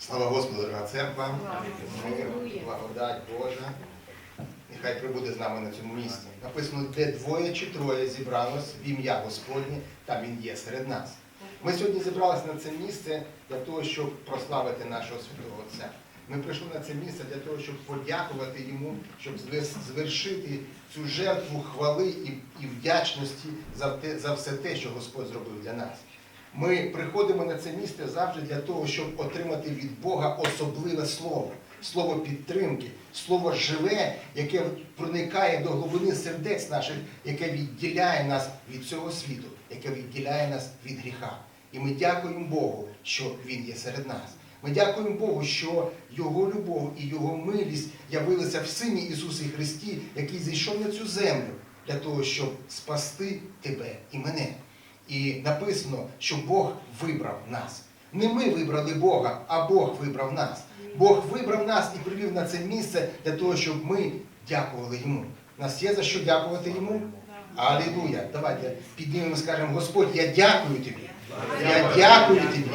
Слава Господу, дорога церква. Мир, благодать Божа. Нехай прибуде з нами на цьому місці. Написано, де двоє чи троє зібралось в ім'я Господнє, там він є серед нас. Ми сьогодні зібралися на це місце для того, щоб прославити нашого святого Отця. Ми прийшли на це місце для того, щоб подякувати йому, щоб звершити цю жертву хвали і, і вдячності за все те, що Господь зробив для нас. Ми приходимо на це місце завжди для того, щоб отримати від Бога особливе слово, слово підтримки, слово живе, яке проникає до глибини сердець наших, яке відділяє нас від цього світу, яке відділяє нас від гріха. І ми дякуємо Богу, що Він є серед нас. Ми дякуємо Богу, що Його любов і Його милість явилися в Сині Ісусі Христі, який зійшов на цю землю для того, щоб спасти тебе і мене. І написано, що Бог вибрав нас. Не ми вибрали Бога, а Бог вибрав нас. Бог вибрав нас і привів на це місце для того, щоб ми дякували йому. Нас є за що дякувати йому? Алілуя! Давайте піднімемо і скажемо, Господь, я дякую тобі. Я дякую тобі.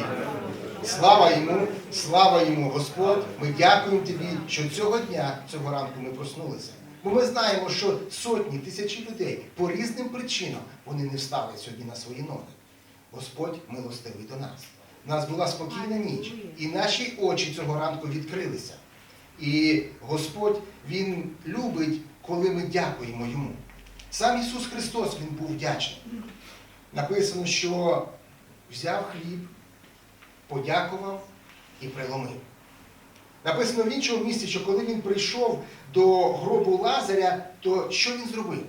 Слава йому, слава йому, Господь. Ми дякуємо тобі, що цього дня, цього ранку ми проснулися. Бо ми знаємо, що сотні, тисячі людей по різним причинам вони не встали сьогодні на свої ноги. Господь милостивий до нас. У нас була спокійна ніч, і наші очі цього ранку відкрилися. І Господь Він любить, коли ми дякуємо йому. Сам Ісус Христос Він був вдячний. Написано, що взяв хліб, подякував і приломив. Написано в іншому місці, що коли він прийшов до гробу Лазаря, то що він зробив?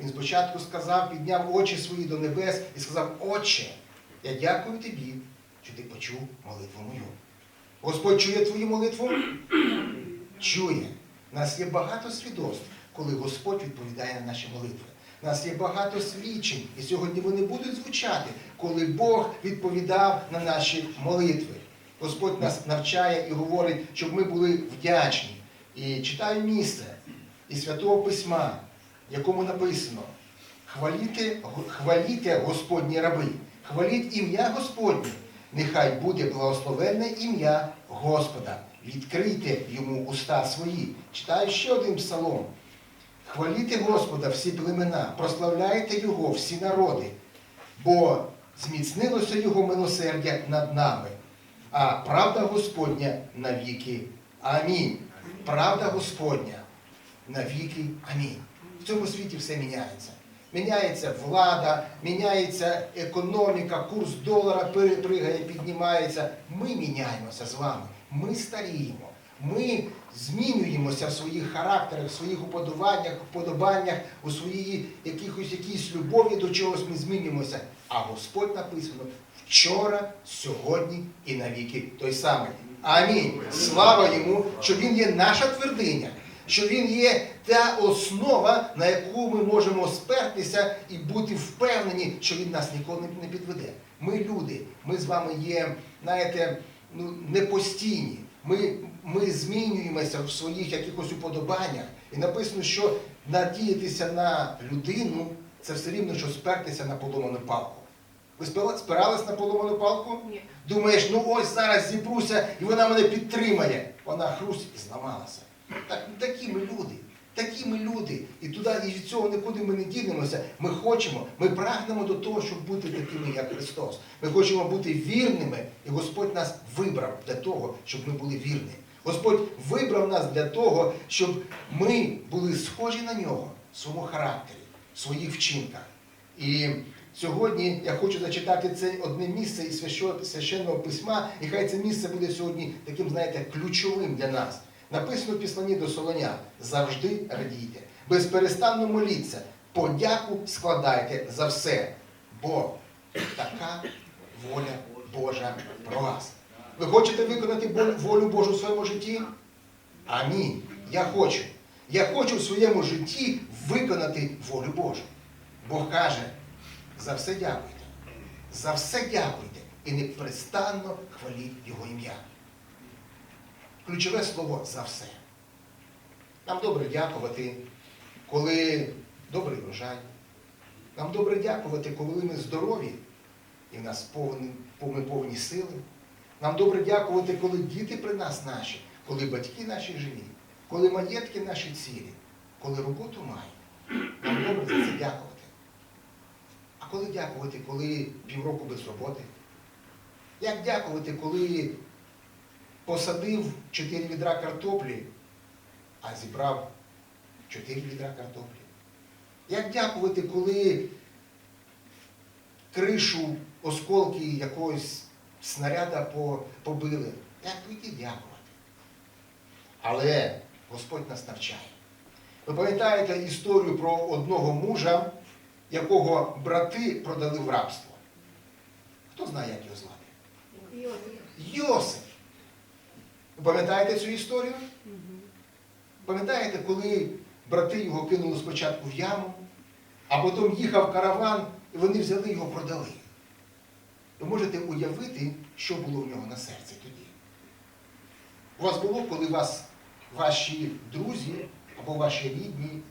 Він спочатку сказав, підняв очі свої до небес і сказав: Отче, я дякую тобі, що ти почув молитву мою. Господь чує твою молитву? Чує. У нас є багато свідоцтв, коли Господь відповідає на наші молитви. У нас є багато свідчень, і сьогодні вони будуть звучати, коли Бог відповідав на наші молитви. Господь нас навчає і говорить, щоб ми були вдячні. І читаю місце із Святого Письма, в якому написано: хваліте, хваліте Господні раби, хваліть ім'я Господнє, нехай буде благословенне ім'я Господа. Відкрийте йому уста свої. Читаю ще один псалом. Хваліте Господа всі племена, прославляйте Його всі народи, бо зміцнилося Його милосердя над нами, а правда Господня навіки. Амінь. Правда Господня навіки. Амінь. В цьому світі все міняється. Міняється влада, міняється економіка, курс долара перепригає, піднімається. Ми міняємося з вами. Ми старіємо. Ми змінюємося в своїх характерах, в своїх уподобаннях, вподобаннях, у своїй якихось якійсь любові до чогось ми змінюємося. А Господь написано вчора, сьогодні і навіки той самий. Амінь. Слава йому, що Він є наша твердиня, що Він є та основа, на яку ми можемо спертися і бути впевнені, що Він нас ніколи не підведе. Ми люди, ми з вами є, знаєте, ну, непостійні. Ми, ми змінюємося в своїх якихось уподобаннях. І написано, що надіятися на людину це все рівно, що спертися на поломану палку. Ви спиралися спирались на поломану палку? Ні. Думаєш, ну ось зараз зібруся і вона мене підтримає. Вона хруст і зламалася. Так, такі ми люди. Такі ми люди. І туди і від цього нікуди ми не дінемося. Ми хочемо, ми прагнемо до того, щоб бути такими, як Христос. Ми хочемо бути вірними, і Господь нас вибрав для того, щоб ми були вірні. Господь вибрав нас для того, щоб ми були схожі на нього в своєму характері, в своїх вчинках. І сьогодні я хочу зачитати це одне місце із священного письма, і хай це місце буде сьогодні таким, знаєте, ключовим для нас. Написано в Післанні до Солоня: завжди радійте, безперестанно моліться, подяку складайте за все, бо така воля Божа про вас. Ви хочете виконати волю Божу в своєму житті? Амінь. Я хочу. Я хочу в своєму житті виконати волю Божу. Бог каже, за все дякуйте. За все дякуйте і непрестанно хваліть Його ім'я. Ключове слово за все. Нам добре дякувати, коли добрий врожай. Нам добре дякувати, коли ми здорові і в нас повні, ми повні сили. Нам добре дякувати, коли діти при нас наші, коли батьки наші живі, коли маєтки наші цілі, коли роботу маємо. Нам добре за це дякувати. А коли дякувати, коли півроку без роботи? Як дякувати, коли посадив 4 відра картоплі, а зібрав 4 відра картоплі? Як дякувати, коли кришу осколки якогось снаряда побили? Як тоді дякувати? Але Господь нас навчає. Ви пам'ятаєте історію про одного мужа, якого брати продали в рабство? Хто знає, як його звати? Йосип. Ви пам'ятаєте цю історію? Пам'ятаєте, коли брати його кинули спочатку в яму, а потім їхав караван, і вони взяли його продали. Ви можете уявити, що було в нього на серці тоді. У вас було, коли вас ваші друзі, або ваші рідні,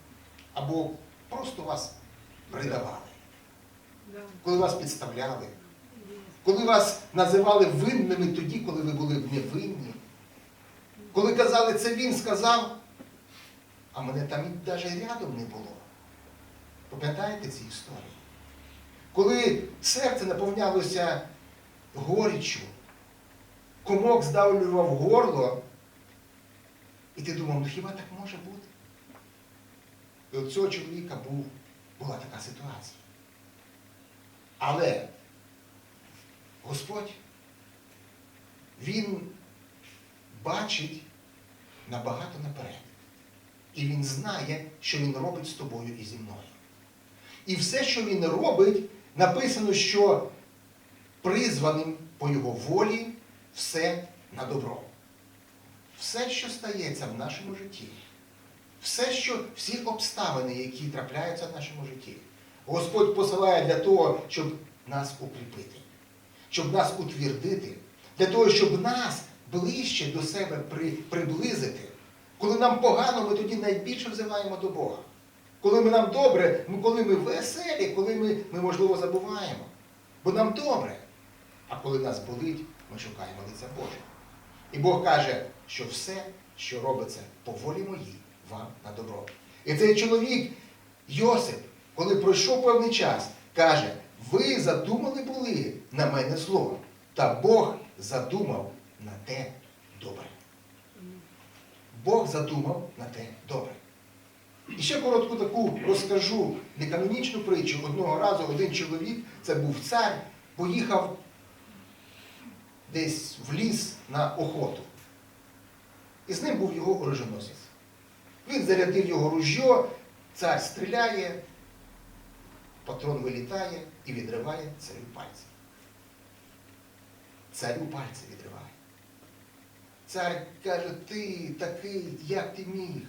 або просто вас предавали, коли вас підставляли, коли вас називали винними тоді, коли ви були невинні, коли казали, це він сказав, а мене там і навіть рядом не було. Пам'ятаєте ці історії? Коли серце наповнялося горіччю, комок здавлював горло, і ти думав, ну хіба так може бути? І у цього чоловіка був, була така ситуація. Але Господь, Він бачить набагато наперед. І Він знає, що Він робить з тобою і зі мною. І все, що Він робить, написано, що призваним по Його волі все на добро. Все, що стається в нашому житті, все, що, всі обставини, які трапляються в нашому житті, Господь посилає для того, щоб нас укріпити, щоб нас утвердити, для того, щоб нас ближче до себе при, приблизити. Коли нам погано, ми тоді найбільше взиваємо до Бога. Коли ми нам добре, ми, коли ми веселі, коли ми, ми, можливо, забуваємо. Бо нам добре. А коли нас болить, ми шукаємо лиця Божого. І Бог каже, що все, що робиться по волі моїй, вам на добро. І цей чоловік, Йосип, коли пройшов певний час, каже, ви задумали були на мене зло, та Бог задумав на те добре. Бог задумав на те добре. І ще коротку таку розкажу неканонічну притчу. Одного разу один чоловік, це був цар, поїхав десь в ліс на охоту. І з ним був його оруженосець. Він зарядив його ружьо, цар стріляє, патрон вилітає і відриває царю пальці. Царю пальці відриває. Цар каже, ти такий, як ти міг?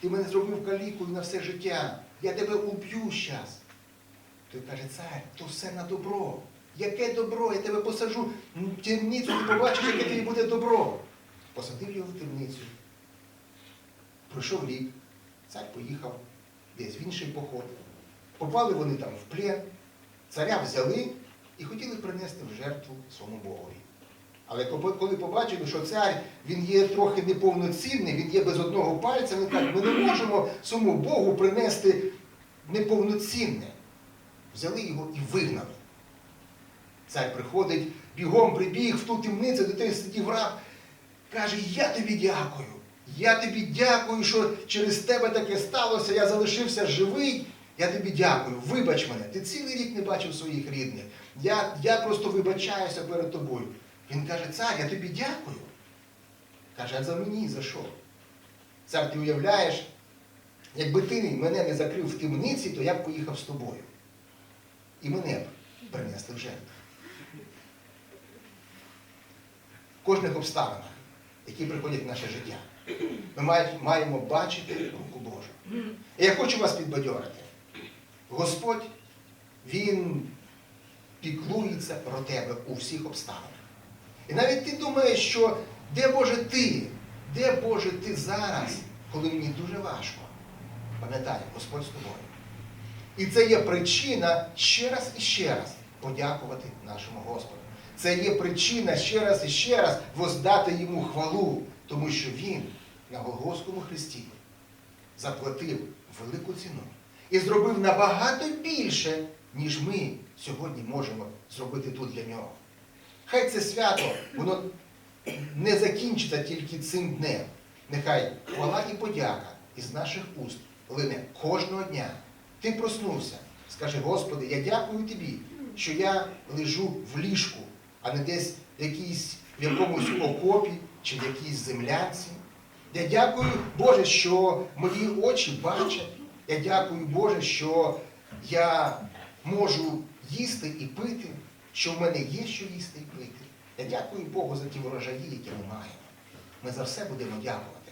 Ти мене зробив калікою на все життя. Я тебе уб'ю зараз. Той каже, цар, то все на добро. Яке добро? Я тебе посаджу в темницю, ти побачиш, яке тобі буде добро. Посадив його в темницю. Пройшов рік, цар поїхав десь в інший поход. Попали вони там в плен, царя взяли і хотіли принести в жертву своєму Богові. Але коли побачили, що цар він є трохи неповноцінний, він є без одного пальця, вони кажуть, ми не можемо своєму Богу принести неповноцінне. Взяли його і вигнали. Цар приходить, бігом прибіг в ту темницю, де той сидів раб, каже, я тобі дякую. Я тобі дякую, що через тебе таке сталося, я залишився живий. Я тобі дякую, вибач мене, ти цілий рік не бачив своїх рідних. Я, я просто вибачаюся перед тобою. Він каже, цар, я тобі дякую. Каже, а за мені за що? Цар, ти уявляєш, якби ти мене не закрив в темниці, то я б поїхав з тобою. І мене б принесли в жертву. В кожних обставинах, які приходять в наше життя, ми має- маємо бачити руку Божу. І я хочу вас підбадьорити. Господь, Він піклується про тебе у всіх обставинах. І навіть ти думаєш, що де Боже ти? Де Боже ти зараз, коли мені дуже важко? Пам'ятай, Господь з тобою. І це є причина ще раз і ще раз подякувати нашому Господу. Це є причина ще раз і ще раз воздати йому хвалу, тому що він на Голгофському хресті заплатив велику ціну і зробив набагато більше, ніж ми сьогодні можемо зробити тут для нього. Хай це свято, воно не закінчиться тільки цим днем. Нехай хвала і подяка із наших уст лине кожного дня. Ти проснувся. Скажи, Господи, я дякую тобі, що я лежу в ліжку, а не десь в в якомусь окопі чи в якійсь землянці. Я дякую, Боже, що мої очі бачать. Я дякую, Боже, що я можу їсти і пити, що в мене є що їсти і пити. Я дякую Богу за ті врожаї, які ми маємо. Ми за все будемо дякувати.